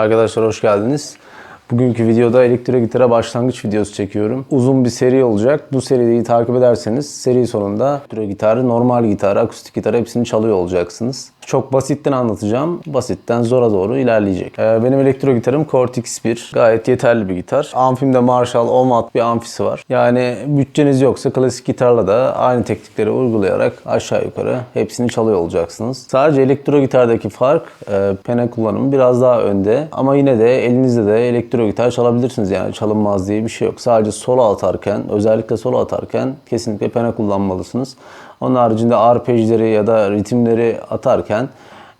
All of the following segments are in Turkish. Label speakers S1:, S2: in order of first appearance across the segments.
S1: Arkadaşlar hoş geldiniz. Bugünkü videoda elektro gitara başlangıç videosu çekiyorum. Uzun bir seri olacak. Bu seriyi takip ederseniz seri sonunda elektro gitarı, normal gitar, akustik gitar hepsini çalıyor olacaksınız. Çok basitten anlatacağım. Basitten zora doğru ilerleyecek. Ee, benim elektro gitarım Cortex 1. Gayet yeterli bir gitar. Amfimde Marshall Omat bir amfisi var. Yani bütçeniz yoksa klasik gitarla da aynı teknikleri uygulayarak aşağı yukarı hepsini çalıyor olacaksınız. Sadece elektro gitardaki fark e, pene kullanımı biraz daha önde. Ama yine de elinizde de elektro gitar çalabilirsiniz yani çalınmaz diye bir şey yok. Sadece solo atarken özellikle solo atarken kesinlikle pene kullanmalısınız. Onun haricinde arpejleri ya da ritimleri atarken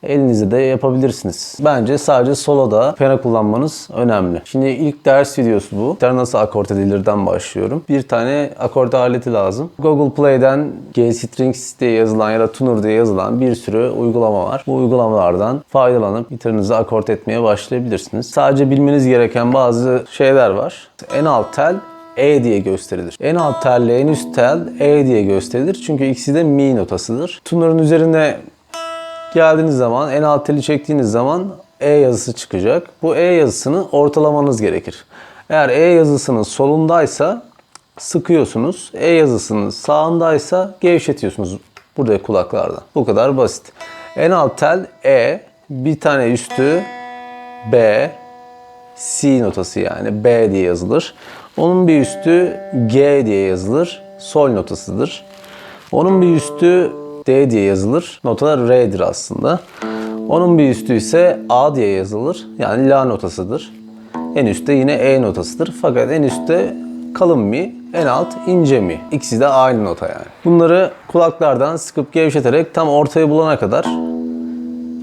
S1: elinizde de yapabilirsiniz. Bence sadece soloda piyano kullanmanız önemli. Şimdi ilk ders videosu bu. Gitar nasıl akort edilirden başlıyorum. Bir tane akort aleti lazım. Google Play'den G-Strings diye yazılan ya da Tuner diye yazılan bir sürü uygulama var. Bu uygulamalardan faydalanıp gitarınızı akort etmeye başlayabilirsiniz. Sadece bilmeniz gereken bazı şeyler var. En alt tel e diye gösterilir. En alt tel ile en üst tel E diye gösterilir. Çünkü ikisi de mi notasıdır. Tuner'ın üzerine geldiğiniz zaman en alt teli çektiğiniz zaman E yazısı çıkacak. Bu E yazısını ortalamanız gerekir. Eğer E yazısının solundaysa sıkıyorsunuz. E yazısının sağındaysa gevşetiyorsunuz burada kulaklardan. Bu kadar basit. En alt tel E, bir tane üstü B, C notası yani B diye yazılır. Onun bir üstü G diye yazılır. Sol notasıdır. Onun bir üstü D diye yazılır. Nota R'dir aslında. Onun bir üstü ise A diye yazılır. Yani La notasıdır. En üstte yine E notasıdır. Fakat en üstte kalın mi, en alt ince mi. İkisi de aynı nota yani. Bunları kulaklardan sıkıp gevşeterek tam ortayı bulana kadar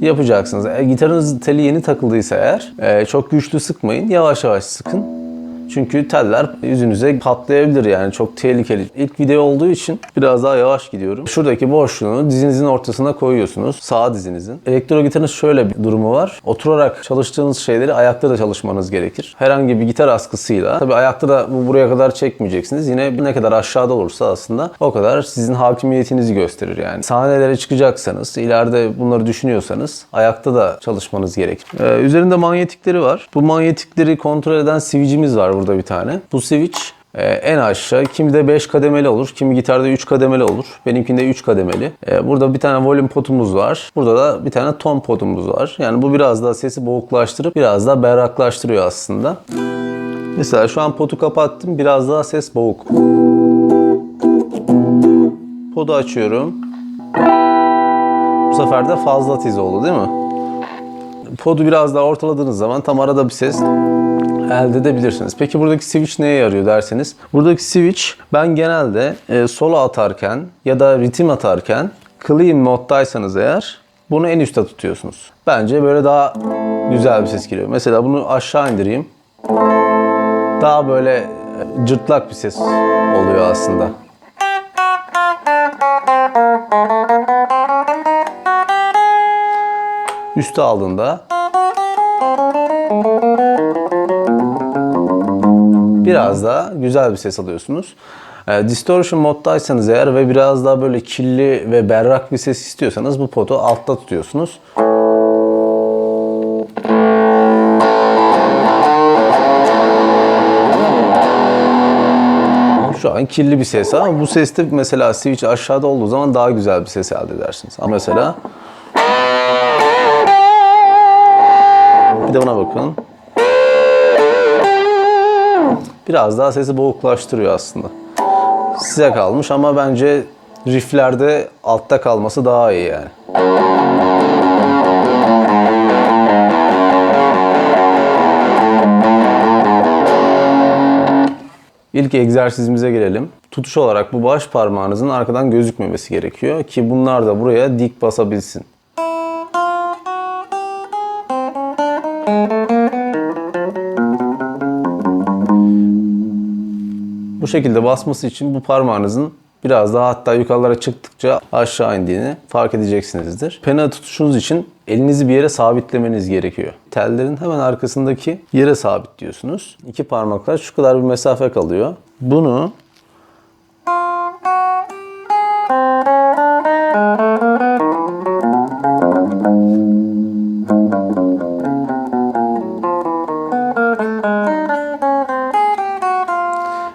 S1: yapacaksınız. E, gitarınız teli yeni takıldıysa eğer e, çok güçlü sıkmayın. Yavaş yavaş sıkın. Çünkü teller yüzünüze patlayabilir yani çok tehlikeli. İlk video olduğu için biraz daha yavaş gidiyorum. Şuradaki boşluğunu dizinizin ortasına koyuyorsunuz. Sağ dizinizin. Elektro gitarın şöyle bir durumu var. Oturarak çalıştığınız şeyleri ayakta da çalışmanız gerekir. Herhangi bir gitar askısıyla tabi ayakta da bu buraya kadar çekmeyeceksiniz. Yine ne kadar aşağıda olursa aslında o kadar sizin hakimiyetinizi gösterir yani. Sahnelere çıkacaksanız, ileride bunları düşünüyorsanız ayakta da çalışmanız gerekir. Ee, üzerinde manyetikleri var. Bu manyetikleri kontrol eden switch'imiz var burada bir tane. Bu switch e, en aşağı kimi de 5 kademeli olur, kimi gitarda 3 kademeli olur. Benimkinde 3 kademeli. E, burada bir tane volüm potumuz var. Burada da bir tane ton potumuz var. Yani bu biraz daha sesi boğuklaştırıp biraz daha berraklaştırıyor aslında. Mesela şu an potu kapattım. Biraz daha ses boğuk. Podu açıyorum. Bu sefer de fazla tiz oldu değil mi? Podu biraz daha ortaladığınız zaman tam arada bir ses elde edebilirsiniz. Peki buradaki switch neye yarıyor derseniz. Buradaki switch ben genelde e, solo atarken ya da ritim atarken clean moddaysanız eğer bunu en üstte tutuyorsunuz. Bence böyle daha güzel bir ses geliyor. Mesela bunu aşağı indireyim. Daha böyle e, cırtlak bir ses oluyor aslında. Üste aldığında biraz daha güzel bir ses alıyorsunuz. E, distortion moddaysanız eğer ve biraz daha böyle kirli ve berrak bir ses istiyorsanız bu potu altta tutuyorsunuz. Şu an kirli bir ses ama bu seste mesela switch aşağıda olduğu zaman daha güzel bir ses elde edersiniz. Ama mesela bir de buna bakın. Biraz daha sesi boğuklaştırıyor aslında. Size kalmış ama bence rifflerde altta kalması daha iyi yani. İlk egzersizimize gelelim. Tutuş olarak bu baş parmağınızın arkadan gözükmemesi gerekiyor ki bunlar da buraya dik basabilsin. Bu şekilde basması için bu parmağınızın biraz daha hatta yukarılara çıktıkça aşağı indiğini fark edeceksinizdir. Pena tutuşunuz için elinizi bir yere sabitlemeniz gerekiyor. Tellerin hemen arkasındaki yere sabitliyorsunuz. İki parmaklar şu kadar bir mesafe kalıyor. Bunu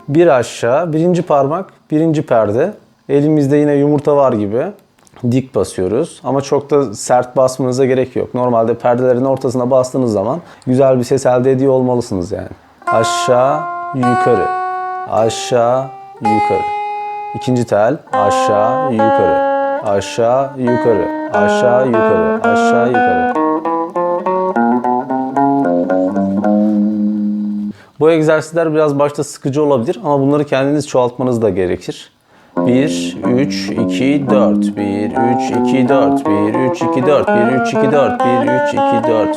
S1: bir aşağı, birinci parmak, birinci perde. Elimizde yine yumurta var gibi dik basıyoruz. Ama çok da sert basmanıza gerek yok. Normalde perdelerin ortasına bastığınız zaman güzel bir ses elde ediyor olmalısınız yani. Aşağı, yukarı. Aşağı, yukarı. İkinci tel aşağı, yukarı. Aşağı, yukarı. Aşağı, yukarı. Aşağı, yukarı. Bu egzersizler biraz başta sıkıcı olabilir ama bunları kendiniz çoğaltmanız da gerekir. 1, 3, 2, 4. 1, 3, 2, 4. 1, 3, 2, 4. 1, 3, 2, 4. 1, 3, 2, 4.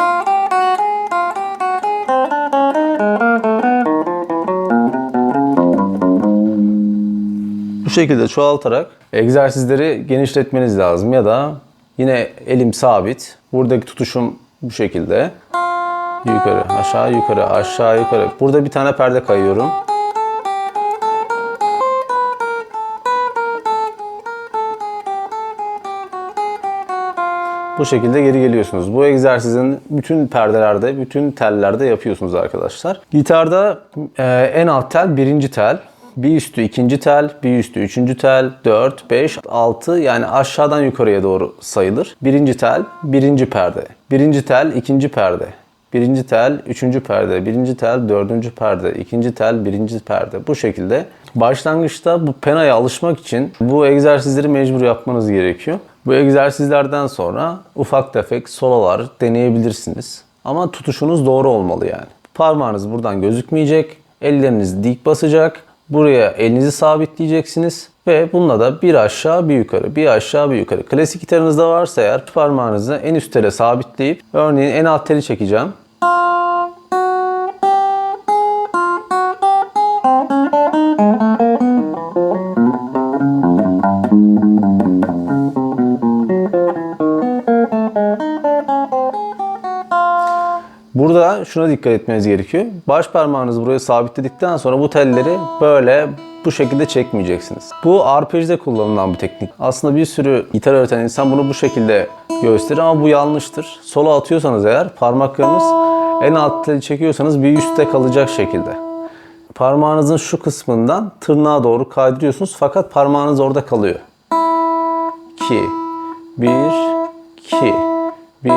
S1: Bu şekilde çoğaltarak egzersizleri genişletmeniz lazım ya da yine elim sabit. Buradaki tutuşum bu şekilde. Yukarı, aşağı, yukarı, aşağı, yukarı. Burada bir tane perde kayıyorum. Bu şekilde geri geliyorsunuz. Bu egzersizin bütün perdelerde, bütün tellerde yapıyorsunuz arkadaşlar. Gitarda e, en alt tel birinci tel. Bir üstü ikinci tel, bir üstü üçüncü tel, 4, 5, 6 yani aşağıdan yukarıya doğru sayılır. Birinci tel, birinci perde. Birinci tel, ikinci perde. Birinci tel, üçüncü perde, birinci tel, dördüncü perde, ikinci tel, birinci perde. Bu şekilde başlangıçta bu penaya alışmak için bu egzersizleri mecbur yapmanız gerekiyor. Bu egzersizlerden sonra ufak tefek sololar deneyebilirsiniz. Ama tutuşunuz doğru olmalı yani. Parmağınız buradan gözükmeyecek, elleriniz dik basacak. Buraya elinizi sabitleyeceksiniz ve bununla da bir aşağı bir yukarı, bir aşağı bir yukarı. Klasik gitarınızda varsa eğer parmağınızı en üst tele sabitleyip örneğin en alt teli çekeceğim. Şuna dikkat etmeniz gerekiyor. Baş parmağınızı buraya sabitledikten sonra bu telleri böyle bu şekilde çekmeyeceksiniz. Bu arpejde kullanılan bir teknik. Aslında bir sürü gitar öğreten insan bunu bu şekilde gösterir ama bu yanlıştır. Solo atıyorsanız eğer parmaklarınız en alt teli çekiyorsanız bir üstte kalacak şekilde. Parmağınızın şu kısmından tırnağa doğru kaydırıyorsunuz fakat parmağınız orada kalıyor. 2 1 2 1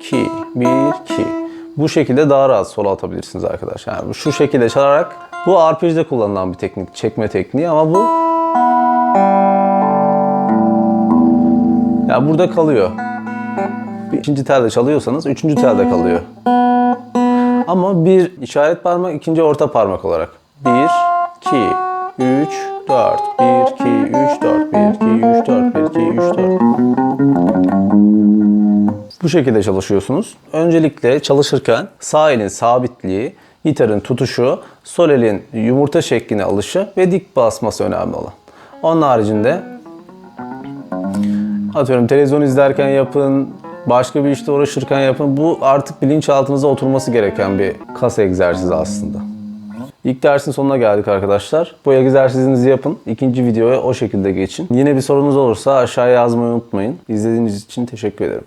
S1: 2 1 2 bu şekilde daha rahat solo atabilirsiniz arkadaşlar. Yani şu şekilde çalarak bu arpejde kullanılan bir teknik, çekme tekniği ama bu ya burada kalıyor. İkinci telde çalıyorsanız üçüncü telde kalıyor. Ama bir işaret parmak, ikinci orta parmak olarak. 1, 2, 3, 4, 1, 2, 3, 4, 1, 2, 4. Bu şekilde çalışıyorsunuz. Öncelikle çalışırken sağ elin sabitliği, gitarın tutuşu, sol elin yumurta şekline alışı ve dik basması önemli olan. Onun haricinde atıyorum televizyon izlerken yapın, başka bir işte uğraşırken yapın. Bu artık bilinçaltınıza oturması gereken bir kas egzersizi aslında. İlk dersin sonuna geldik arkadaşlar. Bu egzersizinizi yapın. İkinci videoya o şekilde geçin. Yine bir sorunuz olursa aşağıya yazmayı unutmayın. İzlediğiniz için teşekkür ederim.